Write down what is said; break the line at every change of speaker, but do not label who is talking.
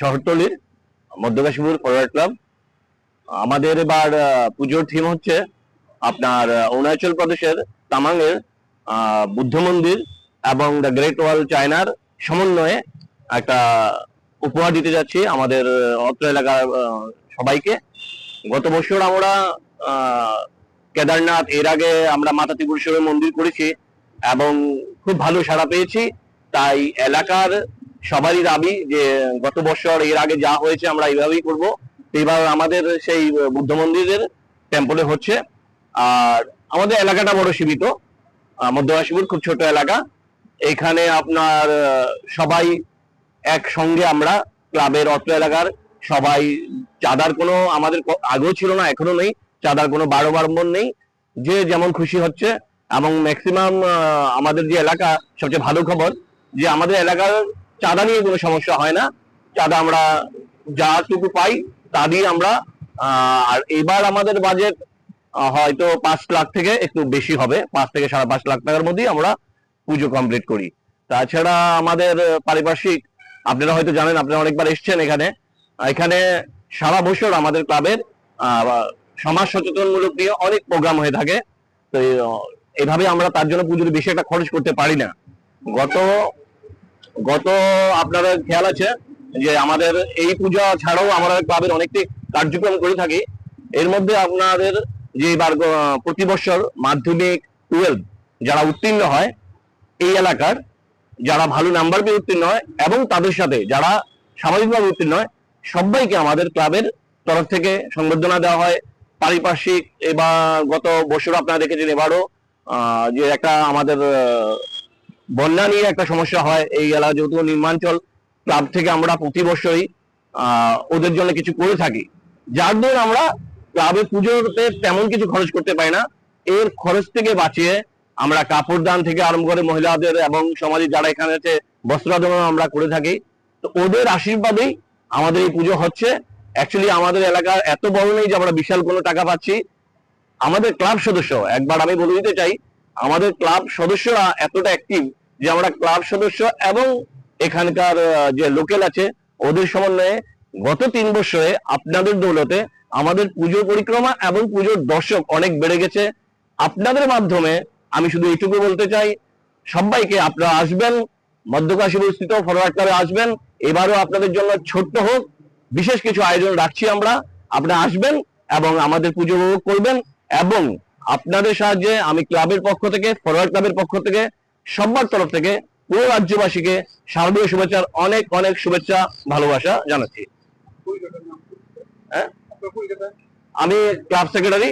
শহরতলির মধ্যকাশীপুর forward club. আমাদের এবার পুজোর থিম হচ্ছে আপনার অরুণাচল প্রদেশের তামাংয়ের বুদ্ধ মন্দির এবং দ্য গ্রেট ওয়াল চায়নার সমন্বয়ে একটা উপহার দিতে যাচ্ছি আমাদের অত্র এলাকার সবাইকে। গত বছর আমরা কেদারনাথ, এর আগে আমরা মাতা ত্রিপুরেশ্বরের মন্দির করেছি এবং খুব ভালো সাড়া পেয়েছি। তাই এলাকার সবারই দাবি যে গত বছর এর আগে যা হয়েছে আমরা এইভাবেই করব। এবার আমাদের সেই বুদ্ধ মন্দিরের টেম্পলে হচ্ছে। আর আমাদের এলাকাটা বড় সীমিত। মধ্যবাসীপুর খুব ছোট এলাকা। এখানে আপনার সবাই একসঙ্গে আমরা ক্লাবের অত্র এলাকার সবাই, চাঁদার কোনো আমাদের আগেও ছিল না, এখনও নেই। চাঁদার কোনো বারো বারম্বর নেই। যে যেমন খুশি হচ্ছে। এবং ম্যাক্সিমাম আমাদের যে এলাকা, সবচেয়ে ভালো খবর যে আমাদের এলাকার চাঁদা নিয়ে কোনো সমস্যা হয় না। চাঁদা আমরা যাটুকু পাই, তা দিয়ে আমরা আর এবার আমাদের বাজেট হয়তো পাঁচ লাখ থেকে একটু বেশি হবে। পাঁচ থেকে সাড়ে পাঁচ লাখ টাকার মধ্যেই আমরা পুজো কমপ্লিট করি। তাছাড়া আমাদের পারিপার্শ্বিক, আপনারা হয়তো জানেন, আপনারা অনেকবার এসেছেন এখানে। এখানে সারা বছর আমাদের ক্লাবের সমাজ সচেতনমূলক নিয়ে অনেক প্রোগ্রাম হয়ে থাকে। তো, এভাবে আমরা তার জন্য পুজোর বেশি একটা খরচ করতে পারি না। গত গত আপনারা খেয়াল আছে যে আমাদের এই পূজা ছাড়াও আমরা ক্লাবের অনেকটি কার্যক্রম করে থাকি। এর মধ্যে আপনাদের যে প্রতি বছর মাধ্যমিক টুয়েলভ যারা উত্তীর্ণ হয়, এই এলাকার যারা ভালো নাম্বার পেয়ে উত্তীর্ণ হয় এবং তাদের সাথে যারা সামাজিকভাবে উত্তীর্ণ হয়, সবাইকে আমাদের ক্লাবের তরফ থেকে সংবর্ধনা দেওয়া হয়। পারিপার্শ্বিক এবার গত বছর আপনারা দেখেছেন এবারও যে একটা আমাদের বন্যা নিয়ে একটা সমস্যা হয় এই এলাকা যেহেতু নির্মাঞ্চল, ক্লাব থেকে আমরা প্রতি বছরই ওদের জন্য কিছু করে থাকি। যার দরুন আমরা ক্লাবে পুজোতে তেমন কিছু খরচ করতে পারি না। এর খরচ থেকে বাঁচিয়ে আমরা কাপড় দান থেকে আরম্ভ করে মহিলাদের এবং সমাজে যারা এখানে আছে বস্ত্রাদান আমরা করে থাকি। তো ওদের আশীর্বাদেই আমাদের এই পুজো হচ্ছে। অ্যাকচুয়ালি আমাদের এলাকার এত বড় নেই যে আমরা বিশাল কোনো টাকা পাচ্ছি। আমাদের ক্লাব সদস্য, একবার আমি বলে দিতে চাই আমাদের ক্লাব সদস্যরা এতটা অ্যাক্টিভ যে আমরা ক্লাব সদস্য এবং এখানকার যে লোকেল আছে, ওদের সমন্বয়ে গত তিন বছরে আপনাদের দৌলতে আমাদের পুজো পরিক্রমা এবং পুজোর দর্শক অনেক বেড়ে গেছে। আপনাদের মাধ্যমে আমি শুধু এইটুকু বলতে চাই, সবাইকে আপনারা আসবেন মধ্যকাশী স্থিত ফরওয়ার্ড ক্লাবে আসবেন, এবারও আপনাদের জন্য ছোট্ট হোক, বিশেষ কিছু আয়োজন রাখছি আমরা, আপনারা আসবেন এবং আমাদের পুজো উপভোগ করবেন এবং আপনাদের সাহায্যে আমি ক্লাবের পক্ষ থেকে ফরওয়ার্ড ক্লাবের পক্ষ থেকে সবার তরফ থেকে পুরো রাজ্যবাসীকে শারদীয় শুভেচ্ছার অনেক অনেক শুভেচ্ছা, ভালোবাসা জানাচ্ছি হ্যাঁ? আমি ক্লাব সেক্রেটারি